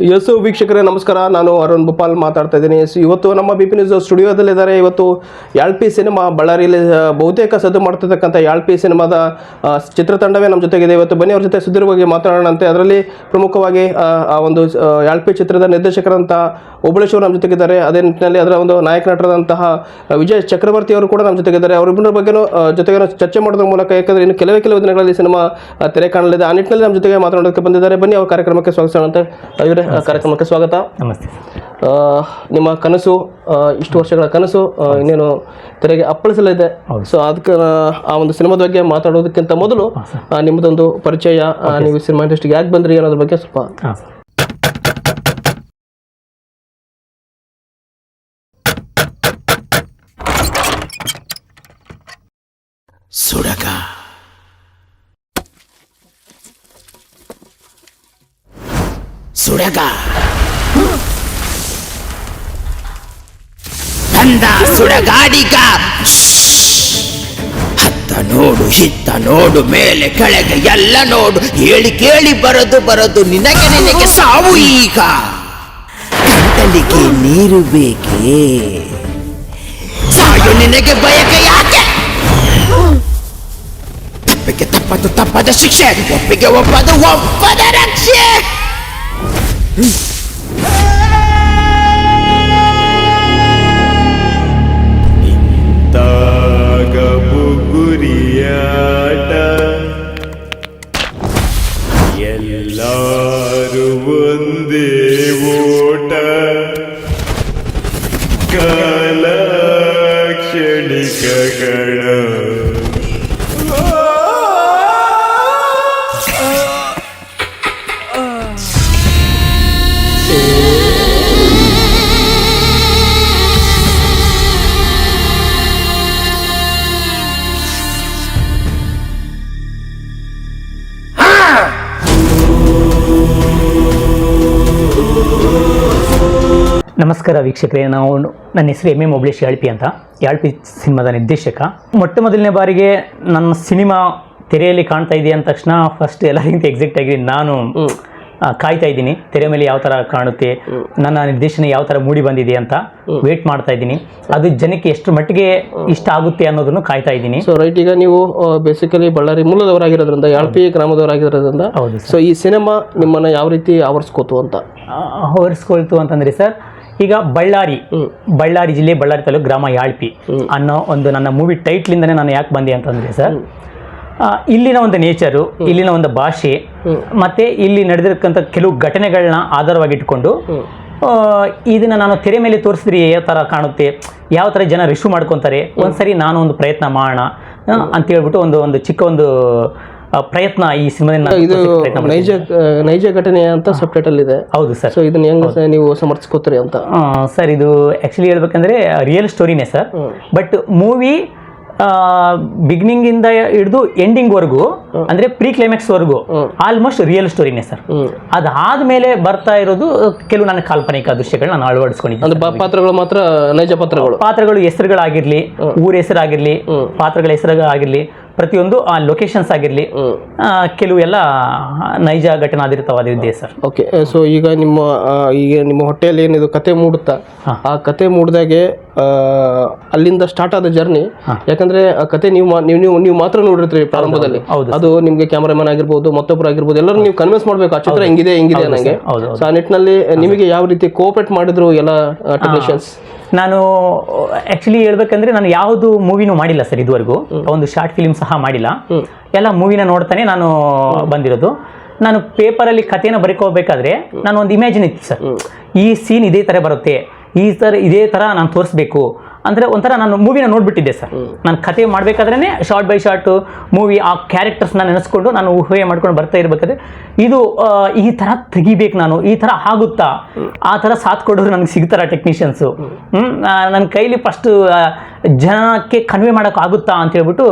S ವೀಕ್ಷಕರೇ ನಮಸ್ಕಾರ. ನಾನು ಅರುಣ್ ಭೂಪಾಲ್ ಮಾತಾಡ್ತಾ ಇದ್ದೀನಿ. ಇವತ್ತು ನಮ್ಮ ಬಿ ಪಿ ನ್ಯೂಸ್ ಸ್ಟುಡಿಯೋದಲ್ಲಿದ್ದಾರೆ. ಇವತ್ತು ಯಾಳ್ಪಿ ಸಿನಿಮಾ ಬಳ್ಳಾರಿಯಲ್ಲಿ ಬಹುತೇಕ ಸದ್ದು ಮಾಡ್ತಿರ್ತಕ್ಕಂಥ ಯಾಳ್ಪಿ ಸಿನಿಮಾದ ಚಿತ್ರತಂಡವೇ ನಮ್ಮ ಜೊತೆಗಿದೆ. ಇವತ್ತು ಬನ್ನಿ ಅವ್ರ ಜೊತೆ ಸುದೀರ್ಘವಾಗಿ ಮಾತಾಡೋಣಂತೆ. ಅದರಲ್ಲಿ ಪ್ರಮುಖವಾಗಿ ಆ, ಒಂದು ಎಲ್ ಯಾಳ್ಪಿ ಚಿತ್ರದ ನಿರ್ದೇಶಕರಂತ ಓಬಳೇಶ್ವರ್ ನಮ್ಮ ಜೊತೆಗಿದ್ದಾರೆ. ಅದೇ ನಿಟ್ಟಿನಲ್ಲಿ ಅದರ ಒಂದು ನಾಯಕ ನಟರಾದಂತಹ ವಿಜಯ್ ಚಕ್ರವರ್ತಿ ಅವರು ಕೂಡ ನಮ್ಮ ಜೊತೆಗಿದ್ದಾರೆ. ಅವರಿಬ್ಬರ ಬಗ್ಗೆನೂ ಜೊತೆಗೆ ಚರ್ಚೆ ಮಾಡೋದ್ರ ಮೂಲಕ ಯಾಕಂದ್ರೆ ಇನ್ನು ಕೆಲವೇ ಕೆಲವು ದಿನಗಳಲ್ಲಿ ಸಿನಿಮಾ ತೆರೆ ಕಾಣಲಿದೆ. ಆ ನಿಟ್ಟಿನಲ್ಲಿ ನಮ್ಮ ಜೊತೆಗೆ ಮಾತನಾಡೋದಕ್ಕೆ ಬಂದಿದ್ದಾರೆ. ಬನ್ನಿ ಅವ್ರ ಕಾರ್ಯಕ್ರಮಕ್ಕೆ ಸ್ವಾಗತ ಅಂತ ಕಾರ್ಯಕ್ರಮಕ್ಕೆ ಸ್ವಾಗತ. ನಮಸ್ತೆ ನಿಮ್ಮ ಕನಸು ಇಷ್ಟು ವರ್ಷಗಳ ಕನಸು ಇನ್ನೇನು ತೆರೆಗೆ ಅಪ್ಪಳಿಸಲಿದೆ. ಸೊ ಅದಕ್ಕೆ ಆ ಒಂದು ಸಿನಿಮಾದ ಬಗ್ಗೆ ಮಾತಾಡೋದಕ್ಕಿಂತ ಮೊದಲು ನಿಮ್ಮದೊಂದು ಪರಿಚಯ ನೀವು ಸಿನಿಮಾ ಇಂಡಸ್ಟ್ರಿಗೆ ಯಾಕೆ ಬಂದ್ರಿ ಅನ್ನೋದ್ರ ಬಗ್ಗೆ ಸ್ವಲ್ಪ ಹಾಂ ಸುಡಗ. ಬಂದ ಸುಡಗಾಡಿಗ. ಹತ್ತ ನೋಡು, ಹಿತ್ತ ನೋಡು, ಮೇಲೆ, ಕೆಳಗೆ ಎಲ್ಲ ನೋಡು. ಹೇಳಿ ಕೇಳಿ ಬರದು ಬರದು ನಿನಗೆ ನಿನಗೆ ಸಾವು ಈಗ. ಗಂಟಲಿಗೆ ನೀರು ಬೇಕೇ? ಸಾಯು ನಿನಗೆ ಬಯಕೆ ಯಾಕೆ? ತಪ್ಪಿಗೆ ತಪ್ಪದು ತಪ್ಪದ ಶಿಕ್ಷೆ, ಒಪ್ಪಿಗೆ ಒಪ್ಪದು ಒಪ್ಪದ ರಕ್ಷೆ. ಗುರಿಯಾಟ ಎಲ್ಲಾರು ನಮಸ್ಕಾರ ವೀಕ್ಷಕರೇ ನಾವು ನನ್ನ ಹೆಸರು ಎಂ ಎಂ ಒಬ್ಳೇಶ್ ಯಾಳ್ಪಿ ಅಂತ. ಯಾಳ್ಪಿ ಸಿನಿಮಾದ ನಿರ್ದೇಶಕ. ಮೊಟ್ಟ ಮೊದಲನೇ ಬಾರಿಗೆ ನನ್ನ ಸಿನಿಮಾ ತೆರೆಯಲ್ಲಿ ಕಾಣ್ತಾ ಇದೆಯಾ ಅಂದ ತಕ್ಷಣ ಫಸ್ಟ್ ಎಲ್ಲರಿಗಿಂತ ಎಕ್ಸಾಕ್ಟ್ ಆಗಿ ನಾನು ಕಾಯ್ತಾ ಇದ್ದೀನಿ. ತೆರೆ ಮೇಲೆ ಯಾವ ಥರ ಕಾಣುತ್ತೆ ನನ್ನ ನಿರ್ದೇಶನ ಯಾವ ಥರ ಮೂಡಿ ಬಂದಿದೆ ಅಂತ ವೇಟ್ ಮಾಡ್ತಾ ಇದ್ದೀನಿ. ಅದು ಜನಕ್ಕೆ ಎಷ್ಟು ಮಟ್ಟಿಗೆ ಇಷ್ಟ ಆಗುತ್ತೆ ಅನ್ನೋದನ್ನು ಕಾಯ್ತಾ ಇದ್ದೀನಿ. ಸೊ ರೈಟ್ ಈಗ ನೀವು ಬೇಸಿಕಲಿ ಬಳ್ಳಾರಿ ಮೂಲದವರಾಗಿರೋದ್ರಿಂದ ಯಾಳ್ಪಿ ಗ್ರಾಮದವರಾಗಿರೋದ್ರಿಂದ ಹೌದು ಸೊ ಈ ಸಿನಿಮಾ ನಿಮ್ಮನ್ನು ಯಾವ ರೀತಿ ಆವರಿಸ್ಕೋತು ಅಂತ? ಆವರಿಸ್ಕೊಳ್ತು ಅಂತಂದರೆ ಅಂತಂದ್ರೆ ಸರ್ ಈಗ ಬಳ್ಳಾರಿ ಬಳ್ಳಾರಿ ಜಿಲ್ಲೆ ಬಳ್ಳಾರಿ ತಾಲೂಕು ಗ್ರಾಮ ಯಾಳ್ಪಿ ಅನ್ನೋ ಒಂದು ನನ್ನ ಮೂವಿ ಟೈಟ್ಲಿಂದನೇ ನಾನು ಯಾಕೆ ಬಂದೆ ಅಂತಂದ್ರೆ ಸರ್ ಇಲ್ಲಿನ ಒಂದು ನೇಚರು ಇಲ್ಲಿನ ಒಂದು ಭಾಷೆ ಮತ್ತೆ ಇಲ್ಲಿ ನಡೆದಿರ್ತಕ್ಕಂಥ ಕೆಲವು ಘಟನೆಗಳನ್ನ ಆಧಾರವಾಗಿಟ್ಕೊಂಡು ಇದನ್ನು ನಾನು ತೆರೆ ಮೇಲೆ ತೋರಿಸಿದ್ರೆ ಯಾವ ಥರ ಕಾಣುತ್ತೆ ಯಾವ ಥರ ಜನ ರಿಶ್ಯೂ ಮಾಡ್ಕೊತಾರೆ ಒಂದ್ಸರಿ ನಾನು ಒಂದು ಪ್ರಯತ್ನ ಮಾಡೋಣ ಅಂತ ಹೇಳ್ಬಿಟ್ಟು ಒಂದು ಒಂದು ಚಿಕ್ಕ ಒಂದು ಪ್ರಯತ್ನ ಈ ಸಿನಿಮಾದಿಂದ ಇದು ತೋರ್ಸಕ್ಕೆ ನೈಜ ನೈಜ ಘಟನೆ ಅಂತ ಸಬ್ ಟೈಟಲ್ ಇದೆ. ಹೌದು ಸರ್. ಸೊ ಇದನ್ನ ಹೆಂಗ ನೀವು ಸಮರ್ಥಿಸ್ಕೋತೀರಿ ಅಂತ? ಸರ್ ಇದು ಆ್ಯಕ್ಚುಲಿ ಹೇಳ್ಬೇಕಂದ್ರೆ ರಿಯಲ್ ಸ್ಟೋರಿನೇ ಸರ್. ಬಟ್ ಮೂವಿ ಬಿಗಿನಿಂಗ್ ಇಂದ ಹಿಡಿದು ಎಂಡಿಂಗ್ ವರ್ಗೂ ಅಂದ್ರೆ ಪ್ರೀ ಕ್ಲೈಮ್ಯಾಕ್ಸ್ ವರ್ಗೂ ಆಲ್ಮೋಸ್ಟ್ ರಿಯಲ್ ಸ್ಟೋರಿನೇ ಸರ್. ಅದಾದ್ಮೇಲೆ ಬರ್ತಾ ಇರೋದು ಕೆಲವು ನನ್ನ ಕಾಲ್ಪನಿಕ ದೃಶ್ಯಗಳನ್ನ ನಾನು ಅಳವಡಿಸ್ಕೊಂಡಿದ್ದೀನಿ ಅಂದ್ರೆ ಪಾತ್ರಗಳು ಮಾತ್ರ ನೈಜ ಪಾತ್ರಗಳು? ಪಾತ್ರಗಳು ಹೆಸರುಗಳಾಗಿರ್ಲಿ ಊರ ಹೆಸರಾಗಿರ್ಲಿ ಪಾತ್ರಗಳ ಹೆಸರುಗಳಾಗಿರ್ಲಿ ಪ್ರತಿಯೊಂದು ಆ ಲೊಕೇಶನ್ಸ್ ಆಗಿರಲಿ ಕೆಲವು ಎಲ್ಲ ನೈಜ ಘಟನೆ ಆಧಾರಿತವಾದ ಇದೆ ಸರ್ ಓಕೆ ಸೊ ಈಗ ನಿಮ್ಮ ಆ, ಈಗ ನಿಮ್ಮ ಹೊಟ್ಟೆಯಲ್ಲಿ ಏನಿದು ಕತೆ ಮೂಡುತ್ತಾ? ಆ ಕತೆ ಮೂಡಿದಾಗೆ ಅಲ್ಲಿಂದ ಸ್ಟಾರ್ಟ್ ಆದ ಜರ್ನಿ ಯಾಕಂದ್ರೆ ಆ ಕತೆ ನೀವು ಮಾ- ನೀವು ನೀವು ನೀವು ಮಾತ್ರ ನೋಡಿರ್ತೀರಿ ಪ್ರಾರಂಭದಲ್ಲಿ. ಹೌದು ಅದು ನಿಮ್ಗೆ ಕ್ಯಾಮರಾಮನ್ ಆಗಿರ್ಬೋದು ಮತ್ತೊಬ್ಬರು ಆಗಿರ್ಬೋದು ಎಲ್ಲರೂ ನೀವು ಕನ್ವಿನ್ಸ್ ಮಾಡ್ಬೇಕು ಆ ಚಿತ್ರ ಹೆಂಗಿದೆ ಹೆಂಗಿದೆ ನನಗೆ ಹೌದು ಸೊ ಆ ನಿಟ್ಟಿನಲ್ಲಿ ನಿಮಗೆ ಯಾವ ರೀತಿ ಕೋಆಪರೇಟ್ ಮಾಡಿದ್ರು ಎಲ್ಲ ಟೆಕ್ನಿಷಿಯನ್ಸ್ ನಾನು ಆ್ಯಕ್ಚುಲಿ ಹೇಳ್ಬೇಕಂದ್ರೆ ನಾನು ಯಾವುದು ಮೂವಿನೂ ಮಾಡಿಲ್ಲ ಸರ್ ಇದುವರೆಗೂ. ಒಂದು ಶಾರ್ಟ್ ಫಿಲಿಮ್ ಸಹ ಮಾಡಿಲ್ಲ. ಎಲ್ಲ ಮೂವಿನ ನೋಡ್ತಾನೆ ನಾನು ಬಂದಿರೋದು. ನಾನು ಪೇಪರಲ್ಲಿ ಕಥೆನ ಬರ್ಕೋಬೇಕಾದ್ರೆ ನಾನು ಒಂದು ಇಮ್ಯಾಜಿನ್ ಇತ್ತು ಸರ್. ಈ ಸೀನ್ ಇದೇ ಥರ ಬರುತ್ತೆ. ಈ ಥರ ಇದೇ ಥರ ನಾನು ತೋರಿಸ್ಬೇಕು. ಅಂದರೆ ಒಂಥರ ನಾನು ಮೂವಿನ ನೋಡಿಬಿಟ್ಟಿದ್ದೆ ಸರ್. ನಾನು ಕತೆ ಮಾಡಬೇಕಾದ್ರೇ ಶಾರ್ಟ್ ಬೈ ಶಾರ್ಟ್ ಮೂವಿ ಆ ಕ್ಯಾರೆಕ್ಟರ್ಸ್ನ ನೆನೆಸ್ಕೊಂಡು ನಾನು ಊಹೆ ಮಾಡ್ಕೊಂಡು ಬರ್ತಾ ಇರ್ಬೇಕಾದ್ರೆ ಇದು ಈ ಥರ ತೆಗಿಬೇಕು ನಾನು ಈ ಥರ ಆಗುತ್ತಾ? ಆ ಥರ ಸಾಥ್ ಕೊಡೋರು ನನಗೆ ಸಿಗ್ತಾರ ಟೆಕ್ನಿಷಿಯನ್ಸು ನನ್ನ ಕೈಲಿ ಫಸ್ಟ್ ಜನಕ್ಕೆ ಕನ್ವೆ ಮಾಡೋಕ್ಕಾಗುತ್ತಾ ಆಗುತ್ತಾ ಅಂತ ಹೇಳ್ಬಿಟ್ಟು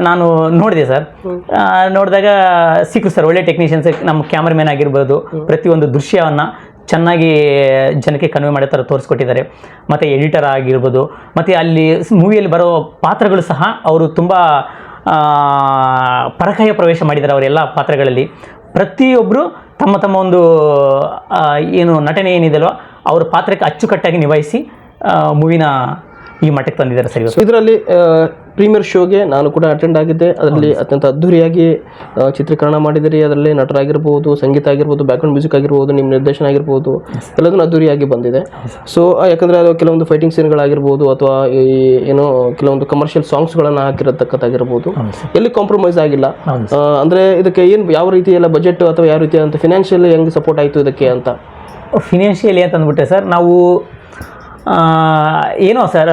ನಾನು ನೋಡಿದೆ ಸರ್. ನೋಡಿದಾಗ ಸಿಕ್ಕು ಸರ್ ಒಳ್ಳೆ ಟೆಕ್ನಿಷಿಯನ್ಸ್ ನಮ್ಮ ಕ್ಯಾಮ್ರಾಮನ್ ಆಗಿರ್ಬೋದು ಪ್ರತಿಯೊಂದು ದೃಶ್ಯವನ್ನು ಚೆನ್ನಾಗಿ ಜನಕ್ಕೆ ಕನ್ವೆ ಮಾಡೋ ಥರ ತೋರಿಸ್ಕೊಟ್ಟಿದ್ದಾರೆ. ಮತ್ತು ಎಡಿಟರ್ ಆಗಿರ್ಬೋದು, ಮತ್ತು ಅಲ್ಲಿ ಮೂವಿಯಲ್ಲಿ ಬರೋ ಪಾತ್ರಗಳು ಸಹ ಅವರು ತುಂಬ ಪರಕಾಯ ಪ್ರವೇಶ ಮಾಡಿದ್ದಾರೆ ಅವರೆಲ್ಲ ಪಾತ್ರಗಳಲ್ಲಿ. ಪ್ರತಿಯೊಬ್ಬರು ತಮ್ಮ ತಮ್ಮ ಒಂದು ಏನು ನಟನೆ ಏನಿದೆಯಲ್ವ, ಅವ್ರ ಪಾತ್ರಕ್ಕೆ ಅಚ್ಚುಕಟ್ಟಾಗಿ ನಿಭಾಯಿಸಿ ಮೂವಿನ ಈ ಮಟ್ಟಕ್ಕೆ ತಂದಿದ್ದಾರೆ ಸರಿ. ಇದರಲ್ಲಿ ಪ್ರೀಮಿಯರ್ ಶೋಗೆ ನಾನು ಕೂಡ ಅಟೆಂಡ್ ಆಗಿದ್ದೆ. ಅದರಲ್ಲಿ ಅತ್ಯಂತ ಅದ್ದೂರಿಯಾಗಿ ಚಿತ್ರೀಕರಣ ಮಾಡಿದಿರಿ ಅದರಲ್ಲಿ ನಟರಾಗಿರ್ಬೋದು ಸಂಗೀತ ಆಗಿರ್ಬೋದು ಬ್ಯಾಕ್ಗ್ರೌಂಡ್ ಮ್ಯೂಸಿಕ್ ಆಗಿರ್ಬೋದು ನಿಮ್ಮ ನಿರ್ದೇಶನ ಆಗಿರ್ಬೋದು ಎಲ್ಲದನ್ನು ಅದ್ಧೂರಿಯಾಗಿ ಬಂದಿದೆ. ಸೊ ಯಾಕಂದರೆ ಅದು ಕೆಲವೊಂದು ಫೈಟಿಂಗ್ ಸೀನ್ಗಳಾಗಿರ್ಬೋದು ಅಥವಾ ಈ ಏನೋ ಕೆಲವೊಂದು ಕಮರ್ಷಿಯಲ್ ಸಾಂಗ್ಸ್ಗಳನ್ನು ಹಾಕಿರತಕ್ಕಂಥದ್ದಾಗಿರ್ಬೋದು ಎಲ್ಲಿ ಕಾಂಪ್ರಮೈಸ್ ಆಗಿಲ್ಲ. ಅಂದರೆ ಇದಕ್ಕೆ ಏನು ಯಾವ ರೀತಿ ಎಲ್ಲ ಬಜೆಟ್ ಅಥವಾ ಯಾವ ರೀತಿ ಅಂತ ಫಿನಾನ್ಷಿಯಲ್ ಹೆಂಗ್ ಸಪೋರ್ಟ್ ಆಯಿತು ಇದಕ್ಕೆ ಅಂತ? ಫಿನಾನ್ಷಿಯಲಿ ಅಂತ ಅಂದ್ಬಿಟ್ಟೆ ಸರ್ ನಾವು ಏನೋ ಸರ್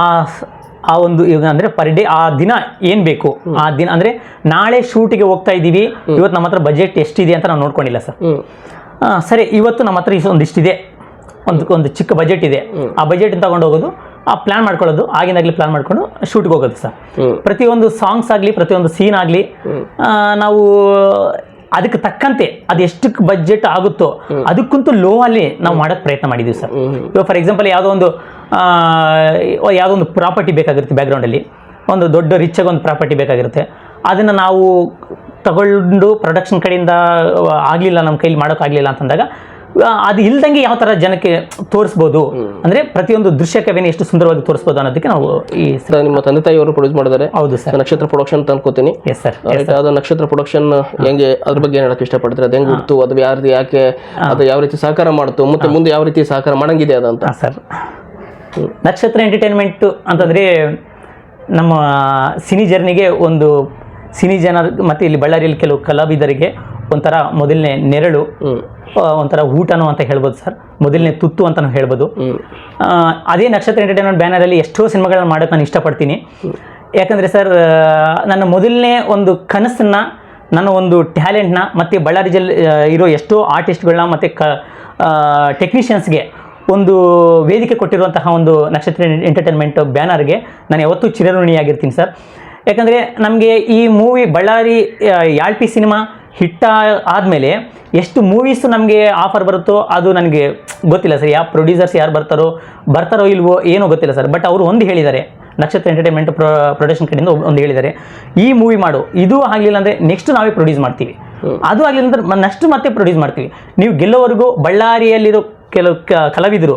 ಆ ಆ ಒಂದು ಈಗ ಅಂದರೆ ಪರ್ ಡೇ ಆ ದಿನ ಏನು ಬೇಕು? ಆ ದಿನ ಅಂದರೆ ನಾಳೆ ಶೂಟಿಗೆ ಹೋಗ್ತಾ ಇದ್ದೀವಿ ಇವತ್ತು ನಮ್ಮ ಹತ್ರ ಬಜೆಟ್ ಎಷ್ಟಿದೆ ಅಂತ ನಾವು ನೋಡ್ಕೊಂಡಿಲ್ಲ ಸರ್. ಸರಿ ಇವತ್ತು ನಮ್ಮ ಹತ್ರ ಒಂದಿಷ್ಟಿದೆ. ಒಂದು ಒಂದು ಚಿಕ್ಕ ಬಜೆಟ್ ಇದೆ. ಆ ಬಜೆಟ್ ತಗೊಂಡು ಹೋಗೋದು ಆ ಪ್ಲಾನ್ ಮಾಡ್ಕೊಳ್ಳೋದು ಆಗಿಂದಾಗಲಿ ಪ್ಲಾನ್ ಮಾಡ್ಕೊಂಡು ಶೂಟ್ಗೆ ಹೋಗೋದು ಸರ್. ಪ್ರತಿಯೊಂದು ಸಾಂಗ್ಸ್ ಆಗಲಿ ಪ್ರತಿಯೊಂದು ಸೀನ್ ಆಗಲಿ ನಾವು ಅದಕ್ಕೆ ತಕ್ಕಂತೆ ಅದು ಎಷ್ಟಕ್ಕೆ ಬಜೆಟ್ ಆಗುತ್ತೋ ಅದಕ್ಕಂತೂ ಲೋ ಅಲ್ಲಿ ನಾವು ಮಾಡೋಕ್ಕೆ ಪ್ರಯತ್ನ ಮಾಡಿದ್ದೀವಿ ಸರ್. ಇವಾಗ ಫಾರ್ ಎಕ್ಸಾಂಪಲ್ ಯಾವುದೋ ಒಂದು ಯಾವುದೋ ಒಂದು ಪ್ರಾಪರ್ಟಿ ಬೇಕಾಗಿರುತ್ತೆ ಬ್ಯಾಕ್ಗ್ರೌಂಡಲ್ಲಿ ಒಂದು ದೊಡ್ಡ ರಿಚ್ ಆಗಿ ಒಂದು ಪ್ರಾಪರ್ಟಿ ಬೇಕಾಗಿರುತ್ತೆ. ಅದನ್ನು ನಾವು ತಗೊಂಡು ಪ್ರೊಡಕ್ಷನ್ ಕಡೆಯಿಂದ ಆಗಲಿಲ್ಲ ನಮ್ಮ ಕೈಲಿ ಮಾಡೋಕ್ಕಾಗಲಿಲ್ಲ ಅಂತಂದಾಗ ಅದು ಇಲ್ದಂಗೆ ಯಾವ ಥರ ಜನಕ್ಕೆ ತೋರಿಸ್ಬೋದು? ಅಂದರೆ ಪ್ರತಿಯೊಂದು ದೃಶ್ಯಕವೇನೆ ಕವಿನ ಎಷ್ಟು ಸುಂದರವಾಗಿ ತೋರಿಸ್ಬೋದು ಅನ್ನೋದಕ್ಕೆ ನಾವು ಈ ಸರ್, ನಿಮ್ಮ ತಂದೆ ತಾಯಿಯವರು ಪ್ರೊಡ್ಯೂಸ್ ಮಾಡಿದ್ದಾರೆ. ಹೌದು ಸರ್. ನಕ್ಷತ್ರ ಪ್ರೊಡಕ್ಷನ್ ಅಂತ ಅನ್ಕೋತೀನಿ. ಎಸ್ ಸರ್ ಅದು ನಕ್ಷತ್ರ ಪ್ರೊಡಕ್ಷನ್ ಹೆಂಗೆ ಅದ್ರ ಬಗ್ಗೆ ಹೇಳಕ್ಕೆ ಇಷ್ಟಪಡ್ತಾರೆ? ಅದು ಹೆಂಗೆ ಹುಡ್ತು ಅದು ಯಾರ್ದು ಯಾಕೆ ಅದು ಯಾವ ರೀತಿ ಸಹಕಾರ ಮಾಡ್ತು ಮತ್ತೆ ಮುಂದೆ ಯಾವ ರೀತಿ ಸಹಕಾರ ಮಾಡಂಗಿದೆ ಅದಂತ ಸರ್. ನಕ್ಷತ್ರ ಎಂಟರ್ಟೈನ್ಮೆಂಟು ಅಂತಂದರೆ ನಮ್ಮ ಸಿನಿ ಜರ್ನಿಗೆ ಒಂದು ಸಿನಿ ಜನ ಮತ್ತು ಇಲ್ಲಿ ಬಳ್ಳಾರಿಯಲ್ಲಿ ಕೆಲವು ಕಲಾವಿದರಿಗೆ ಒಂಥರ ಮೊದಲನೇ ನೆರಳು ಒಂಥರ ಊಟನೂ ಅಂತ ಹೇಳ್ಬೋದು ಸರ್. ಮೊದಲನೇ ತುತ್ತು ಅಂತಲೂ ಹೇಳ್ಬೋದು. ಅದೇ ನಕ್ಷತ್ರ ಎಂಟರ್ಟೈನ್ಮೆಂಟ್ ಬ್ಯಾನರಲ್ಲಿ ಎಷ್ಟೋ ಸಿನಿಮಾಗಳನ್ನ ಮಾಡೋಕೆ ನಾನು ಇಷ್ಟಪಡ್ತೀನಿ. ಯಾಕಂದರೆ ಸರ್ ನನ್ನ ಮೊದಲನೇ ಒಂದು ಕನಸನ್ನು ನನ್ನ ಒಂದು ಟ್ಯಾಲೆಂಟ್ನ ಮತ್ತು ಬಳ್ಳಾರಿ ಜಲ್ ಇರೋ ಎಷ್ಟೋ ಆರ್ಟಿಸ್ಟ್ಗಳನ್ನ ಮತ್ತು ಕ ಟೆಕ್ನಿಷಿಯನ್ಸ್ಗೆ ಒಂದು ವೇದಿಕೆ ಕೊಟ್ಟಿರುವಂತಹ ಒಂದು ನಕ್ಷತ್ರ ಎಂಟರ್ಟೈನ್ಮೆಂಟ್ ಬ್ಯಾನರ್ಗೆ ನಾನು ಯಾವತ್ತೂ ಚಿರಋಣಿಯಾಗಿರ್ತೀನಿ ಸರ್. ಯಾಕಂದರೆ ನಮಗೆ ಈ ಮೂವಿ ಬಳ್ಳಾರಿ ಯಾಳ್ಪಿ ಸಿನಿಮಾ ಹಿಟ್ಟ ಆದಮೇಲೆ ಎಷ್ಟು ಮೂವೀಸು ನಮಗೆ ಆಫರ್ ಬರುತ್ತೋ ಅದು ನನಗೆ ಗೊತ್ತಿಲ್ಲ ಸರ್. ಯಾವ ಪ್ರೊಡ್ಯೂಸರ್ಸ್ ಯಾರು ಬರ್ತಾರೋ ಬರ್ತಾರೋ ಇಲ್ವೋ ಏನೋ ಗೊತ್ತಿಲ್ಲ ಸರ್. ಬಟ್ ಅವರು ಒಂದು ಹೇಳಿದ್ದಾರೆ. ನಕ್ಷತ್ರ ಎಂಟರ್ಟೈನ್ಮೆಂಟ್ ಪ್ರೊ ಪ್ರೊಡಕ್ಷನ್ ಕಡೆಯಿಂದ ಒಂದು ಹೇಳಿದ್ದಾರೆ. ಈ ಮೂವಿ ಮಾಡು. ಇದು ಆಗಲಿಲ್ಲ ಅಂದರೆ ನೆಕ್ಸ್ಟ್ ನಾವೇ ಪ್ರೊಡ್ಯೂಸ್ ಮಾಡ್ತೀವಿ. ಅದು ಆಗಲಿಲ್ಲ ಅಂದ್ರೆ ನಷ್ಟು ಮತ್ತೆ ಪ್ರೊಡ್ಯೂಸ್ ಮಾಡ್ತೀವಿ. ನೀವು ಗೆಲ್ಲೋವರೆಗೂ ಬಳ್ಳಾರಿಯಲ್ಲಿರೋ ಕೆಲವು ಕಲಾವಿದರು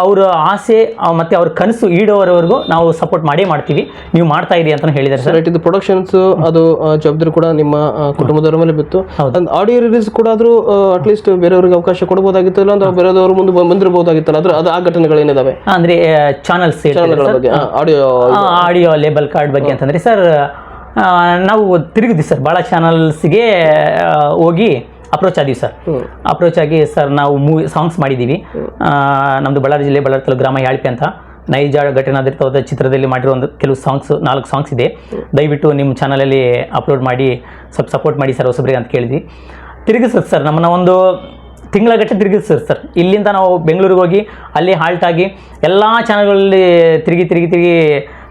ಅವರ ಆಸೆ ಮತ್ತು ಅವ್ರ ಕನಸು ಈಡೋವರೆವರೆಗೂ ನಾವು ಸಪೋರ್ಟ್ ಮಾಡೇ ಮಾಡ್ತೀವಿ. ನೀವು ಮಾಡ್ತಾ ಇರಿ ಅಂತ ಹೇಳಿದ್ದಾರೆ ಸರ್. ರೈಟ್ ಇದು ಪ್ರೊಡಕ್ಷನ್ಸ್ ಅದು ಜವಾಬ್ದಾರಿ ಕೂಡ ನಿಮ್ಮ ಕುಟುಂಬದವರ ಮೇಲೆ ಬಿತ್ತು. ಒಂದು ಆಡಿಯೋ ರಿಲೀಸ್ ಕೂಡ ಆದರೂ ಅಟ್ಲೀಸ್ಟ್ ಬೇರೆಯವ್ರಿಗೆ ಅವಕಾಶ ಕೊಡಬಹುದಾಗಿತ್ತಲ್ಲ ಅಂದ್ರೆ ಬೇರೆಯವರು ಮುಂದೆ ಬಂದಿರಬಹುದಾಗಿತ್ತಲ್ಲ ಅದ್ರ ಅದು ಆ ಘಟನೆಗಳೇನಿದಾವೆ? ಅಂದರೆ ಚಾನಲ್ಸ್ ಬಗ್ಗೆ ಆಡಿಯೋ ಆಡಿಯೋ ಲೇಬಲ್ ಕಾರ್ಡ್ ಬಗ್ಗೆ ಅಂತಂದರೆ ಸರ್ ನಾವು ತಿರುಗಿದ್ವಿ ಸರ್ ಭಾಳ ಚಾನಲ್ಸ್ಗೆ ಹೋಗಿ ಅಪ್ರೋಚ್ ಆದೀವಿ ಸರ್. ಅಪ್ರೋಚ್ ಆಗಿ ಸರ್ ನಾವು ಮೂವಿ ಸಾಂಗ್ಸ್ ಮಾಡಿದ್ದೀವಿ ನಮ್ಮದು ಬಳ್ಳಾರಿ ಜಿಲ್ಲೆ ಬಳ್ಳಾರಿ ತಾಲೂಕು ಗ್ರಾಮ ಯಾಳ್ಪೆ ಅಂತ. ನೈಜ ಘಟನಾಧಾರಿತವಾದ ಚಿತ್ರದಲ್ಲಿ ಮಾಡಿರೋ ಒಂದು ಕೆಲವು ಸಾಂಗ್ಸ್ ನಾಲ್ಕು ಸಾಂಗ್ಸ್ ಇದೆ. ದಯವಿಟ್ಟು ನಿಮ್ಮ ಚಾನಲಲ್ಲಿ ಅಪ್ಲೋಡ್ ಮಾಡಿ ಸ್ವಲ್ಪ ಸಪೋರ್ಟ್ ಮಾಡಿ ಸರ್ ಹೊಸಬ್ರಿಗೆ ಅಂತ ಕೇಳಿದ್ವಿ. ತಿರುಗಿಸೋದು ಸರ್ ನಮ್ಮನ್ನ ಒಂದು ತಿಂಗಳ ಗಟ್ಟೆ ತಿರುಗಿಸ್ತದೆ ಸರ್. ಇಲ್ಲಿಂದ ನಾವು ಬೆಂಗಳೂರಿಗೆ ಹೋಗಿ ಅಲ್ಲಿ ಹಾಲ್ಟ್ ಆಗಿ ಎಲ್ಲ ಚಾನಲ್ಗಳಲ್ಲಿ ತಿರುಗಿ ತಿರುಗಿ ತಿರುಗಿ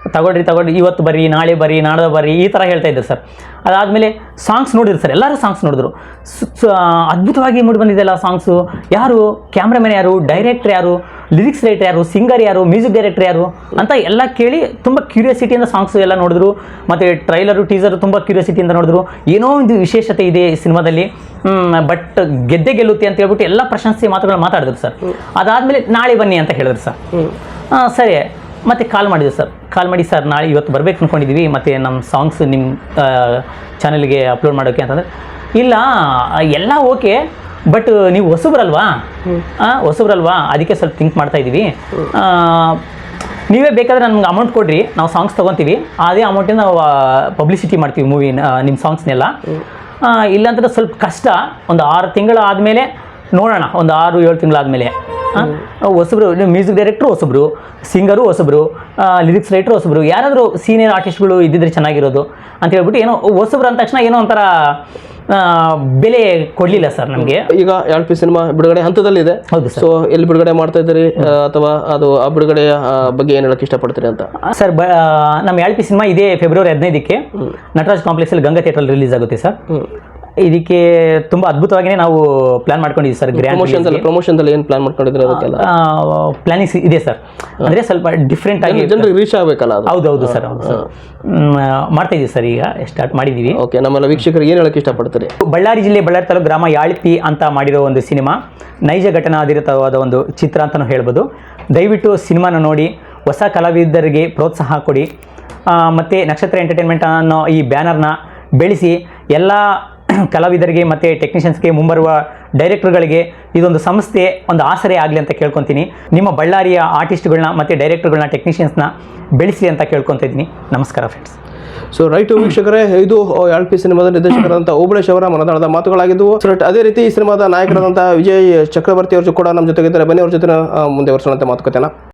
ತಗೊಳ್ರಿ ತಗೊಳ್ರಿ ಇವತ್ತು ಬರ್ರಿ ನಾಳೆ ಬರ್ರಿ ನಾಳೆ ಬರ್ರಿ ಈ ಥರ ಹೇಳ್ತಾ ಇದ್ದರು ಸರ್. ಅದಾದಮೇಲೆ ಸಾಂಗ್ಸ್ ನೋಡಿದ್ರು ಸರ್ ಎಲ್ಲರೂ ಸಾಂಗ್ಸ್ ನೋಡಿದ್ರು. ಸ್- ಅದ್ಭುತವಾಗಿ ಮೂಡಿ ಬಂದಿದೆಲ್ಲ ಸಾಂಗ್ಸು ಯಾರು? ಕ್ಯಾಮ್ರಾಮನ್ ಯಾರು? ಡೈರೆಕ್ಟರ್ ಯಾರು? ಲಿರಿಕ್ಸ್ ರೈಟರ್ ಯಾರು? ಸಿಂಗರ್ ಯಾರು? ಮ್ಯೂಸಿಕ್ ಡೈರೆಕ್ಟರ್ ಯಾರು? ಅಂತ ಎಲ್ಲ ಕೇಳಿ ತುಂಬ ಕ್ಯೂರಿಯಾಸಿಟಿಯಿಂದ ಸಾಂಗ್ಸ್ ಎಲ್ಲ ನೋಡಿದ್ರು. ಮತ್ತು ಟ್ರೈಲರು ಟೀಸರು ತುಂಬ ಕ್ಯೂರಿಯಾಸಿಟಿಯಿಂದ ನೋಡಿದ್ರು. ಏನೋ ಒಂದು ವಿಶೇಷತೆ ಇದೆ ಈ ಸಿನಿಮಾದಲ್ಲಿ ಬಟ್ ಗೆದ್ದೆ ಗೆಲ್ಲುತ್ತೆ ಅಂತ ಹೇಳ್ಬಿಟ್ಟು ಎಲ್ಲ ಪ್ರಶಂಸೆ ಮಾತುಗಳು ಮಾತಾಡಿದ್ರು ಸರ್. ಅದಾದಮೇಲೆ ನಾಳೆ ಬನ್ನಿ ಅಂತ ಹೇಳಿದ್ರು ಸರ್. ಹಾಂ ಸರಿ. ಮತ್ತೆ ಕಾಲ್ ಮಾಡಿದೆ ಸರ್ ಕಾಲ್ ಮಾಡಿ ಸರ್ ನಾಳೆ ಇವತ್ತು ಬರಬೇಕು ಅಂದ್ಕೊಂಡಿದ್ದೀವಿ ಮತ್ತು ನಮ್ಮ ಸಾಂಗ್ಸ್ ನಿಮ್ಮ ಚಾನಲ್ಗೆ ಅಪ್ಲೋಡ್ ಮಾಡೋಕ್ಕೆ ಅಂತಂದರೆ ಇಲ್ಲ ಎಲ್ಲ ಓಕೆ ಬಟ್ ನೀವು ಹೊಸಬ್ರಲ್ವಾ? ಹೊಸಬ್ರಲ್ವಾ? ಅದಕ್ಕೆ ಸ್ವಲ್ಪ ಥಿಂಕ್ ಮಾಡ್ತಾ ಇದ್ದೀವಿ ನೀವೇ ಬೇಕಾದರೆ ನಮ್ಗೆ ಅಮೌಂಟ್ ಕೊಡ್ರಿ. ನಾವು ಸಾಂಗ್ಸ್ ತೊಗೊತೀವಿ. ಅದೇ ಅಮೌಂಟಿಂದ ನಾವು ಪಬ್ಲಿಸಿಟಿ ಮಾಡ್ತೀವಿ ಮೂವಿ ನಿಮ್ಮ ಸಾಂಗ್ಸ್ನೆಲ್ಲ ಇಲ್ಲಾಂತಂದ್ರೆ ಸ್ವಲ್ಪ ಕಷ್ಟ. ಒಂದು ಆರು ತಿಂಗಳು ಆದಮೇಲೆ ನೋಡೋಣ. ಒಂದು ಆರು ಏಳು ತಿಂಗಳಾದಮೇಲೆ. ಹೊಸಬ್ರು ಮ್ಯೂಸಿಕ್ ಡೈರೆಕ್ಟ್ರು ಹೊಸಬ್ರು ಸಿಂಗರು ಹೊಸಬ್ರು ಲಿರಿಕ್ಸ್ ರೈಟ್ರು ಹೊಸಬ್ರು ಯಾರಾದರೂ ಸೀನಿಯರ್ ಆರ್ಟಿಸ್ಟ್ಗಳು ಇದ್ದಿದ್ರೆ ಚೆನ್ನಾಗಿರೋದು ಅಂತ ಹೇಳ್ಬಿಟ್ಟು ಏನೋ ಹೊಸಬ್ರು ಅಂದ ತಕ್ಷಣ ಏನೋ ಒಂಥರ ಬೆಲೆ ಕೊಡಲಿಲ್ಲ ಸರ್ ನಮಗೆ. ಈಗ ಯಾಳ್ಪಿ ಸಿನಿಮಾ ಬಿಡುಗಡೆ ಹಂತದಲ್ಲಿದೆ ಹೌದು ಸೊ ಎಲ್ಲಿ ಬಿಡುಗಡೆ ಮಾಡ್ತಾ ಇದ್ದೀರಿ? ಅಥವಾ ಅದು ಆ ಬಿಡುಗಡೆಯ ಬಗ್ಗೆ ಏನು ಹೇಳಕ್ಕೆ ಇಷ್ಟಪಡ್ತೀರಿ ಅಂತ? ಸರ್ ಬ ನಮ್ಮ ಯಾಳ್ಪಿ ಸಿನಿಮಾ ಇದೇ ಫೆಬ್ರವರಿ ಹದಿನೈದಕ್ಕೆ ನಟರಾಜ್ ಕಾಂಪ್ಲೆಕ್ಸಲ್ಲಿ ಗಂಗಾ ಥಿಯೇಟ್ರಲ್ಲಿ ರಿಲೀಸ್ ಆಗುತ್ತೆ ಸರ್ ಇದಕ್ಕೆ ತುಂಬಾ ಅದ್ಭುತವಾಗಿನೇ ನಾವು ಪ್ಲಾನ್ ಮಾಡ್ಕೊಂಡಿದ್ದೀವಿ ಸರ್ ಗ್ರ್ಯಾಂಡ್ ಪ್ರಮೋಷನ್ ಏನು ಪ್ಲಾನ್ ಮಾಡ್ಕೊಂಡಿದ್ರೆ ಅದಕ್ಕೆಲ್ಲ? ಪ್ಲಾನಿಂಗ್ಸ್ ಇದೆ ಸರ್. ಅಂದ್ರೆ ಸ್ವಲ್ಪ ಡಿಫ್ರೆಂಟ್ ಆಗಿ ಜನರಿಗೆ ರೀಚ್ ಆಗಬೇಕಲ್ಲ ಹೌದು ಹೌದು ಸರ್ ಹೌದು ಸರ್. ಮಾಡ್ತಾ ಇದೀವಿ ಸರ್ ಈಗ ಸ್ಟಾರ್ಟ್ ಮಾಡಿದ್ದೀವಿ ಓಕೆ ನಮ್ಮೆಲ್ಲ ವೀಕ್ಷಕರಿಗೆ ಏನು ಹೇಳಕ್ಕೆ ಇಷ್ಟಪಡ್ತಾರೆ? ಬಳ್ಳಾರಿ ಜಿಲ್ಲೆ ಬಳ್ಳಾರಿ ತಾಲೂಕು ಗ್ರಾಮ ಯಾಳ್ಪಿ ಅಂತ ಮಾಡಿರೋ ಒಂದು ಸಿನಿಮಾ ನೈಜ ಘಟನಾ ಆಧಾರಿತವಾದ ಒಂದು ಚಿತ್ರ ಅಂತಲೂ ಹೇಳ್ಬೋದು. ದಯವಿಟ್ಟು ಸಿನಿಮಾನ ನೋಡಿ ಹೊಸ ಕಲಾವಿದರಿಗೆ ಪ್ರೋತ್ಸಾಹ ಕೊಡಿ. ಮತ್ತೆ ನಕ್ಷತ್ರ ಎಂಟರ್ಟೈನ್ಮೆಂಟ್ ಅನ್ನೋ ಈ ಬ್ಯಾನರ್ನ ಬೆಳೆಸಿ ಎಲ್ಲ ಕಲಾವಿದರಿಗೆ ಮತ್ತು ಟೆಕ್ನಿಷಿಯನ್ಸ್ಗೆ ಮುಂಬರುವ ಡೈರೆಕ್ಟರ್ಗಳಿಗೆ ಇದೊಂದು ಸಂಸ್ಥೆ, ಒಂದು ಆಸರೆ ಆಗಲಿ ಅಂತ ಕೇಳ್ಕೊತೀನಿ. ನಿಮ್ಮ ಬಳ್ಳಾರಿಯ ಆರ್ಟಿಸ್ಟ್ಗಳನ್ನ ಮತ್ತು ಡೈರೆಕ್ಟರ್ಗಳನ್ನ ಟೆಕ್ನಿಷಿಯನ್ಸ್ನ ಬೆಳೆಸಿ ಅಂತ ಕೇಳ್ಕೊತಾ ಇದ್ದೀನಿ. ನಮಸ್ಕಾರ ಫ್ರೆಂಡ್ಸ್ ಸೊ ರೈಟ್ ವೀಕ್ಷಕರೇ, ಇದು ಎಲ್ ಪಿ ಸಿನಿಮಾದ ನಿರ್ದೇಶಕರಾದಂಥ ಓಬಳೇಶ್ ಅವರ ಮನದಾಳದ ಮಾತುಗಳಾಗಿದ್ದವು. ಅದೇ ರೀತಿ ಈ ಸಿನಿಮಾದ ನಾಯಕರಾದಂಥ ವಿಜಯ್ ಚಕ್ರವರ್ತಿ ಅವರು ಕೂಡ ನಮ್ಮ ಜೊತೆಗಿದ್ದಾರೆ. ಬನ್ನಿ, ಅವ್ರ ಜೊತೆ ಮುಂದೆ ಅಂತ ಮಾತುಕತೆನ.